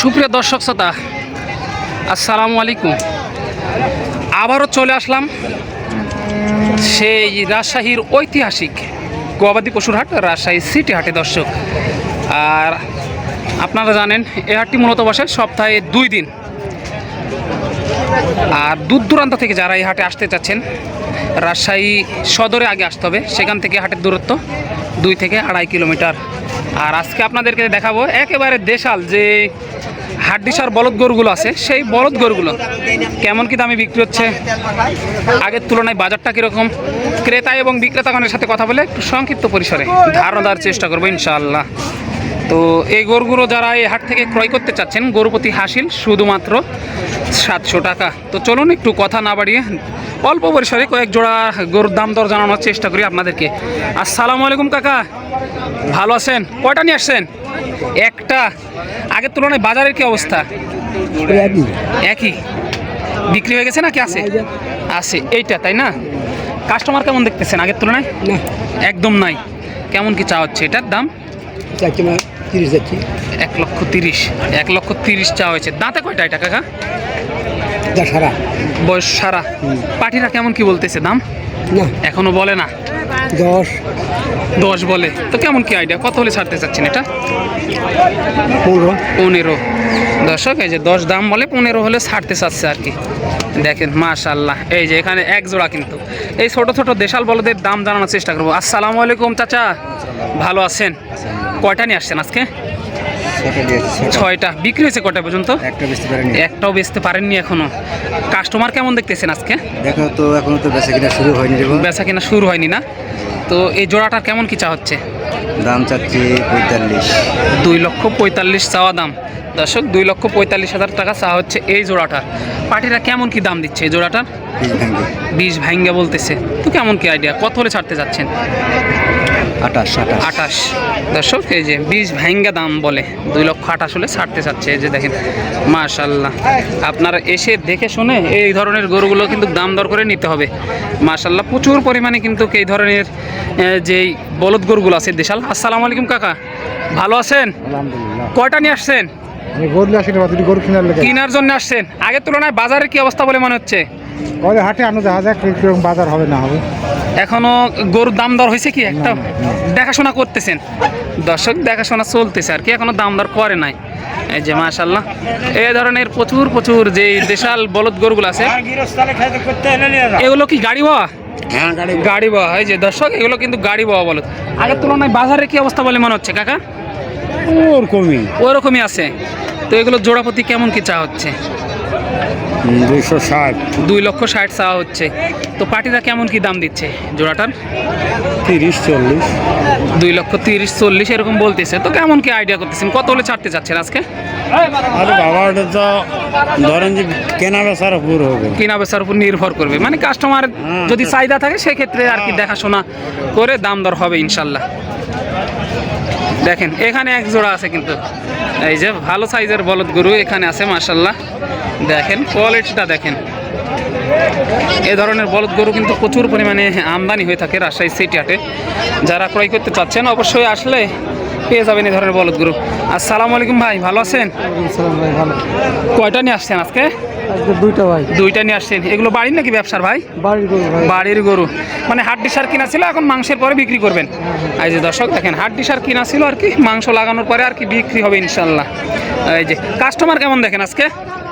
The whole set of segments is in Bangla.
সুপ্রিয় দর্শক শ্রোতা, আসসালামু আলাইকুম। আবারও চলে আসলাম সেই রাজশাহীর ঐতিহাসিক গবাদি পশুর হাট, রাজশাহী সিটি হাটে দর্শক। আর আপনারা জানেন এই হাটটি মূলত বসে সপ্তাহে দুই দিন। আর দূর দূরান্ত থেকে যারা এই হাটে আসতে চাচ্ছেন, রাজশাহী সদরে আগে আসতে হবে। সেখান থেকে হাটের দূরত্ব দুই থেকে আড়াই কিলোমিটার। আর আজকে আপনাদেরকে দেখাবো একেবারে দেশাল যে হাড্ডিসার বলদ গরুগুলো আছে, সেই বলদ গরুগুলো কেমন কি দামে বিক্রি হচ্ছে? আগের তুলনায় বাজারটা কীরকম? ক্রেতা এবং বিক্রেতাগণের সাথে কথা বলে একটু সংক্ষিপ্ত পরিসরে ধারণা দেওয়ার চেষ্টা করব ইনশাআল্লাহ। তো এই গরুগুলো যারা এই হাট থেকে ক্রয় করতে চাচ্ছেন, গরুপতি হাসিল শুধুমাত্র সাতশো টাকা। তো চলুন একটু কথা না বাড়িয়ে অল্প পরিসরে কয়েক জোড়া গরুর দাম দর জানানোর চেষ্টা করি আপনাদেরকে। আসসালামু আলাইকুম কাকা। ভালো আছেন? কয়টা নিয়ে আসছেন? একটা। আগের তুলনায় বাজারের কি অবস্থা? একই। বিক্রি হয়ে গেছে নাকি আছে? আছে। এইটা তাই না? কাস্টমার কেমন দেখতেছেন আগের তুলনায়? একদম নাই। কেমন কি চা হচ্ছে? এটার দাম? তিরিশ যাচ্ছি। এক লক্ষ তিরিশ। এক লক্ষ তিরিশ চা হয়েছে। দাঁতে কয়টা এটা কাকা? যা সারা। বয়স সারা। পাটিরা কেমন কি বলতেছে? দাম? না। এখনও বলে না। দশ। দশ বলে। তো কেমন কি আইডিয়া কত হলে ছাড়তে চাচ্ছেন এটা? পনেরো। পনেরো। দর্শক এই যে দশ দাম বলে পনেরো হলে ছাড়তে চাচ্ছে আর কি। দেখেন মাশাল্লাহ এই যে এখানে এক জোড়া কিন্তু। এই ছোট ছোট দেশাল বলদের দাম জানানোর চেষ্টা করব। আসসালামু আলাইকুম চাচা। ভালো আছেন? কয়টা নিয়ে আসছেন আজকে? ছয়টা। বিক্রি হয়েছে কটা পর্যন্ত? একটাও বেচতে পারেননি এখনও। কাস্টমার কেমন দেখতেছেন আজকে? দেখো তো এখনও তো বেচা কিনা শুরু হয়নি বেচা কিনা শুরু হয়নি না? তো এই জোড়াটার কেমন কি চা হচ্ছে? দাম চাচ্ছি পঁয়তাল্লিশ। দুই লক্ষ পঁয়তাল্লিশ চাওয়া দাম। দর্শক দুই লক্ষ পঁয়তাল্লিশ হাজার টাকা চা হচ্ছে এই জোড়াটার পার্টিরা কেমন কি দাম দিচ্ছে এই জোড়াটার? বিষ ভাঙ্গা। বলতেছে। তো কেমন কি আইডিয়া কত হলে ছাড়তে যাচ্ছেন? আঠাশ আঠাশ। আটাশ দর্শক এই যে বীজ ভাঙ্গা দাম বলে দুই লক্ষ আটাশ হলে ছাড়তে চাচ্ছে। এই যে দেখেন মাশাল্লাহ। আপনারা এসে দেখে শুনে এই ধরনের গরুগুলো কিন্তু দাম দর করে নিতে হবে। মাশাল্লাহ প্রচুর পরিমাণে কিন্তু এই ধরনের যেই বলদ গরুগুলো আছে দেশাল। আসসালামু আলাইকুম কাকা। ভালো আছেন? কয়টা নিয়ে আসছেন? কেনার জন্য আসছেন। আগের তুলনায় বাজারের কি অবস্থা বলে মনে হচ্ছে? হাটে আনো দেখা যাক বাজার হবে না হবে? এখনও গরুর দাম দর হয়েছে কি? একটা দেখাশোনা করতেছেন। দর্শক দেখাশোনা চলতেছে আর কি এখনও দাম দর করে নাই। এই যে মাশাল্লাহ এ ধরনের প্রচুর প্রচুর যে দেশাল বলদ গরুগুলো আছে এগুলো কি গাড়ি বাওয়া হ্যাঁ গাড়ি গাড়ি বাওয়া এই যে দর্শক এগুলো কিন্তু গাড়ি বাওয়া বলদ। আগের তুলনায় বাজারে কি অবস্থা বলে মনে হচ্ছে কাকা? ওরকমই। ওরকমই আছে। তো এগুলো জোড়াপতি কেমন কি চা হচ্ছে? ষাট। দুই লক্ষ ষাট চাওয়া হচ্ছে। তো পার্টিরা কেমন কি দাম দিচ্ছে জোড়াটার? তিরিশ চল্লিশ। দুই লক্ষ তিরিশ চল্লিশ এরকম বলতেছে। তো কেমন কি আইডিয়া করতেছেন? কত হলে ছাড়তে চাচ্ছেন আজকে? আরে বাবা ওটা তো ধরেন যে কেনা বেচার উপর হবে। কিনা বেচার উপর নির্ভর করবে। মানে কাস্টমার হ্যাঁ, যদি চাহিদা থাকে সেক্ষেত্রে আর কি দেখাশোনা করে দাম দর হবে ইনশাল্লাহ। দেখেন এখানে এক জোড়া আছে কিন্তু। এই যে ভালো সাইজের বলদ গরু এখানে আছে মাশাল্লাহ। দেখেন কোয়ালিটিটা দেখেন। এ ধরনের বলদ গরু কিন্তু প্রচুর পরিমাণে আমদানি হয়ে থাকে রাজশাহী সিটি হাটে। যারা ক্রয় করতে চাচ্ছেন অবশ্যই আসলে পেয়ে যাবেন এই ধরনের বলদ গরু। আসসালামু আলাইকুম ভাই ভালো আছেন? কয়টা নিয়ে আসছেন আজকে? দুইটা ভাই। দুইটা নিয়ে আসছেন। এগুলো বাড়ির নাকি ব্যবসার ভাই? বাড়ির গরু ভাই। বাড়ির গরু। মানে হাড্ডি সার কিনা ছিল এখন মাংসের পরে বিক্রি করবেন। এই যে দর্শক দেখেন হাড্ডি সার কিনা ছিল আর কি মাংস লাগানোর পরে আর কি বিক্রি হবে ইনশাল্লাহ এই যে কাস্টমার কেমন দেখেন আজকে?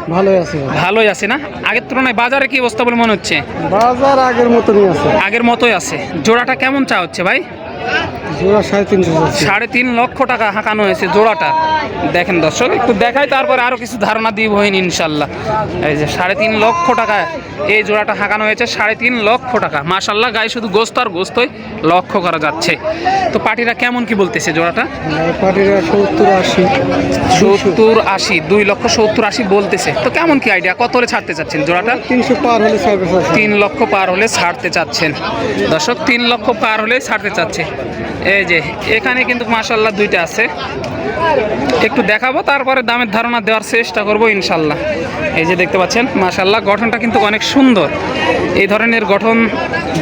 ভালোই আছে ভালোই আছে না? আগের তুলনায় বাজারে কি অবস্থা বলে মনে হচ্ছে? বাজার আগের মতনই আছে। আগের মতোই আছে। জোড়াটা কেমন চা হচ্ছে ভাই? জোড়া সাড়ে তিনশো সাড়ে তিন লক্ষ টাকা হাঁকানো হয়েছে জোড়াটা। দেখেন দর্শক একটু দেখাই তারপরে আরও কিছু ধারণা দিব হইন ইনশাল্লাহ। এই যে সাড়ে তিন লক্ষ টাকা এই জোড়াটা হাঁকানো হয়েছে সাড়ে তিন লক্ষ টাকা। মাশাল্লাহ গায়ে শুধু গোস্ত আর গোস্তই লক্ষ্য করা যাচ্ছে। তো পার্টিরা কেমন কি বলতেছে জোড়াটা? সত্তর আশি সত্তর আশি দুই লক্ষ সত্তর আশি বলতেছে। তো কেমন কি আইডিয়া কত হলে ছাড়তে চাচ্ছেন জোড়াটা? তিনশো পার হলে তিন লক্ষ পার হলে ছাড়তে চাচ্ছেন। দর্শক তিন লক্ষ পার হলে ছাড়তে চাচ্ছে। এই যে এখানে কিন্তু মাশাল্লাহ দুইটা আছে। একটু দেখাবো তারপরে দামের ধারণা দেওয়ার চেষ্টা করব ইনশাল্লাহ এই যে দেখতে পাচ্ছেন মাশাল্লাহ গঠনটা কিন্তু অনেক সুন্দর। এই ধরনের গঠন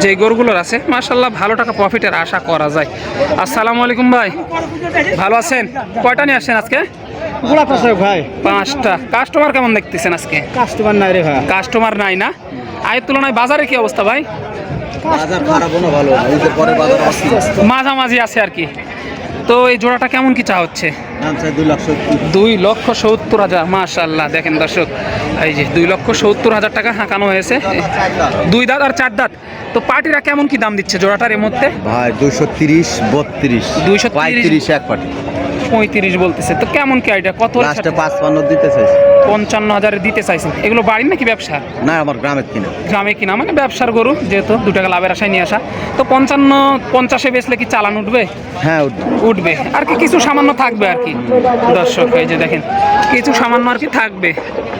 যে গরুগুলোর আছে মাশাল্লাহ ভালো টাকা প্রফিটের আশা করা যায়। আসসালামু আলাইকুম ভাই ভালো আছেন? কয়টা নিয়ে আসছেন আজকে? ভাই। পাঁচটা। কাস্টমার কেমন দেখতেছেন আজকে? কাস্টমার নাই রে ভাই। কাস্টমার নাই না? আয়ের তুলনায় বাজারে কি অবস্থা ভাই? বাজার খারাপও না ভালো এই যে পরে বাজার অস্থির। মাঝামাঝি আছে আর কি। তো এই জোড়াটা কেমন কি চা হচ্ছে? দুই লক্ষ সত্তর। হাজার মাশাল্লাহ দেখেন দর্শক। এই যে দুই লক্ষ সত্তর হাজার টাকা হাঁকানো হয়েছে। দুই দাঁত আর চার দাঁত। তো পার্টিরা কেমন কি দাম দিচ্ছে জোড়াটার এর মধ্যে? ভাই দুইশো তিরিশ বত্রিশ। দুইশো পঁয়ত্রিশ এক পার্টি পঁয়ত্রিশ বলতেছে। তো কেমন কি আইডিয়া কত হলে পাঁচ পান্ন দিতে চাইছি। পঞ্চান্ন হাজারে দিতে চাইছেন। এগুলো বাড়ির নাকি ব্যবসা? না আমার গ্রামের কিনা। গ্রামে কিনা মানে ব্যবসার গরু যেহেতু দু টাকা লাভের আশায় নিয়ে আসা। তো পঞ্চান্ন পঞ্চাশে বেচলে কি চালান উঠবে? হ্যাঁ উঠবে। উঠবে। আর কি কিছু সামান্য থাকবে আর কি। দর্শক এই যে দেখেন কিছু সামান্য আর কি থাকবে।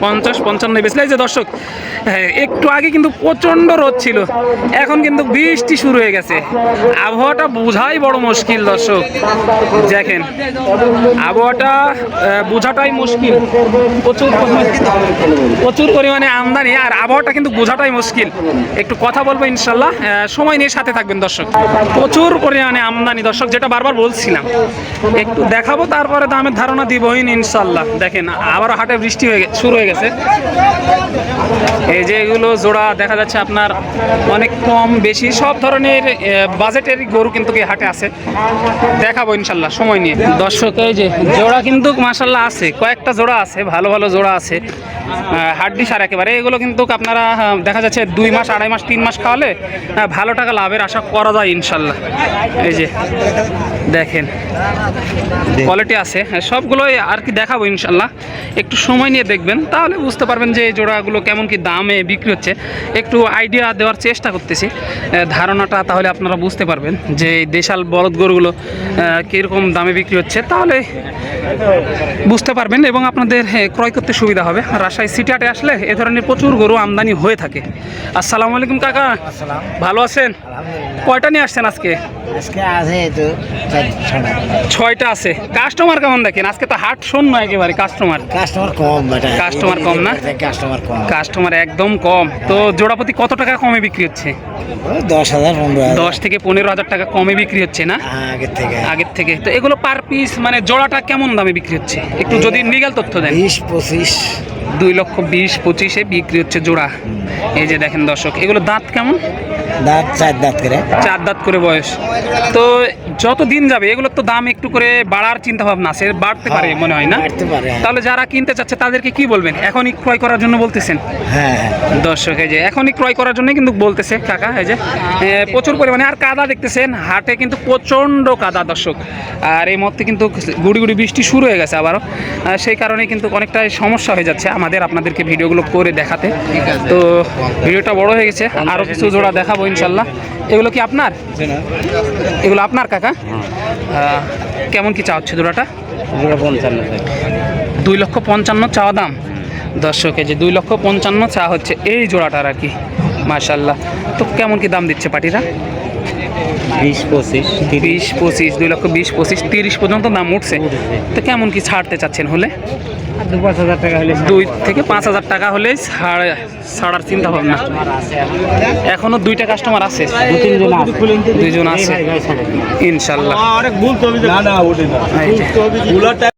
পঞ্চাশ পঞ্চান্ন বেচলে এই যে দর্শক হ্যাঁ, একটু আগে কিন্তু প্রচণ্ড রোদ ছিল। এখন কিন্তু বৃষ্টি শুরু হয়ে গেছে। আবহাওয়াটা বোঝাই বড় মুশকিল দর্শক। দেখেন আবহাওয়াটা বোঝাটাই মুশকিল। প্রচুর প্রচুর পরিমাণে আমদানি। আর আবহাওয়াটা কিন্তু বোঝাটাই মুশকিল। একটু কথা বলব ইনশাল্লাহ সময় নিয়ে সাথে থাকবেন দর্শক। প্রচুর পরিমাণে আমদানি দর্শক যেটা বারবার বলছিলাম। একটু দেখাবো তারপরে দামের ধারণা দিবই ইনশাল্লাহ। দেখেন আবারও হাটে বৃষ্টি হয়ে শুরু হয়ে গেছে। এই যে এগুলো জোড়া দেখা যাচ্ছে আপনার অনেক কম বেশি সব ধরনের বাজেটের গরু কিন্তু এই হাটে আছে। দেখাবো ইনশাল্লাহ সময় নিয়ে। দর্শক এই যে জোড়া কিন্তু মাসাল্লাহ আছে কয়েকটা জোড়া আছে ভালো ভালো জোড়া আছে। হাড্ডি সার একেবারে। এগুলো কিন্তু আপনারা দেখা যাচ্ছে দুই মাস আড়াই মাস তিন মাস খাওয়ালে ভালো টাকা লাভের আশা করা যায় ইনশাল্লাহ। এই যে দেখেন কোয়ালিটি আছে। হ্যাঁ, সবগুলোই আর কি দেখাবো ইনশাল্লাহ। একটু সময় নিয়ে দেখবেন তাহলে বুঝতে পারবেন যে জোড়াগুলো কেমন কি দামে বিক্রি হচ্ছে। একটু আইডিয়া দেওয়ার চেষ্টা করতেছি। ধারণাটা তাহলে আপনারা বুঝতে পারবেন যে এই দেশাল বলদ গরুগুলো কীরকম দামে বিক্রি হচ্ছে। তাহলে বুঝতে পারবেন এবং আপনাদের আহ, ক্রয় করতে সুবিধা হবে রাজশাহী সিটি হাটে আসলে এ ধরনের প্রচুর গরু আমদানি হয়ে থাকে। আসসালামু আলাইকুম কাকা। ভালো আছেন? কয়টা নিয়ে আসছেন আজকে? ছয়টা। আছে। কাস্টমার কেমন দেখেন? আজকে তো হাট শূন্য একেবারে কাস্টমার। কাস্টমার কম কাস্টমার কম না? কাস্টমার কম। কাস্টমার একদম কম। তো জোড়াপতি কত টাকা কমে বিক্রি হচ্ছে? দশ হাজার দশ থেকে পনেরো হাজার টাকা কমে বিক্রি হচ্ছে না? হ্যাঁ, আগের থেকে। আগের থেকে। তো এগুলো পার পিস মানে জোড়াটা কেমন দামে বিক্রি হচ্ছে? একটু যদি লিগাল তথ্য দেন। বিশ পঁচিশ। দুই লক্ষ বিশ পঁচিশে বিক্রি হচ্ছে জোড়া। এই যে দেখেন দর্শক এগুলো দাঁত কেমন? দাঁত চার দাঁত করে। চার দাঁত করে বয়স। তো যত দিন যাবে এগুলোর তো দাম একটু করে বাড়ার চিন্তা ভাবনা আছে বাড়তে পারে মনে হয় না? বাড়তে পারে হ্যাঁ। তাহলে যারা কিনতে চাচ্ছে তাদেরকে কি বলবেন? এখনই ক্রয় করার জন্য বলতেছেন? হ্যাঁ হ্যাঁ। দর্শক এই যে এখনই ক্রয় করার জন্য কিন্তু বলতেছে কাকা এই যে প্রচুর পরিমাণে। আর কাদা দেখতেছেন হাটে কিন্তু প্রচণ্ড কাদা দর্শক। আর এই মধ্যে কিন্তু গুড়ি গুড়ি বৃষ্টি শুরু হয়ে গেছে আবারও। সেই কারণে কিন্তু অনেকটাই সমস্যা হয়ে যাচ্ছে আমাদের আপনাদেরকে ভিডিওগুলো করে দেখাতে। তো ভিডিওটা বড় হয়ে গেছে আরও কিছু জোড়া দেখাবো ইনশাল্লাহ। এগুলো কি আপনার? এগুলো আপনার কাকা? কেমন কি চা হচ্ছে জোড়াটা দুই লক্ষ পঞ্চান্ন চাওয়া দাম। দর্শক কেজি যে দুই লক্ষ পঞ্চান্ন চা হচ্ছে এই জোড়াটার আর কি মার্শাল্লাহ তো কেমন কি দাম দিচ্ছে পার্টিরা? বিশ পঁচিশ বিশ পঁচিশ দুই লক্ষ বিশ পঁচিশ তিরিশ পর্যন্ত দাম উঠছে। তো কেমন কি ছাড়তে চাচ্ছেন হলে? দু পাঁচ হাজার টাকা হলে দুই থেকে পাঁচ হাজার টাকা হলেই ছাড়ার চিন্তা ভাবনা। এখনও দুইটা কাস্টমার আছে। দুইজন আছে। ইনশাল্লাহ। অনেক ভুল তো এই যে।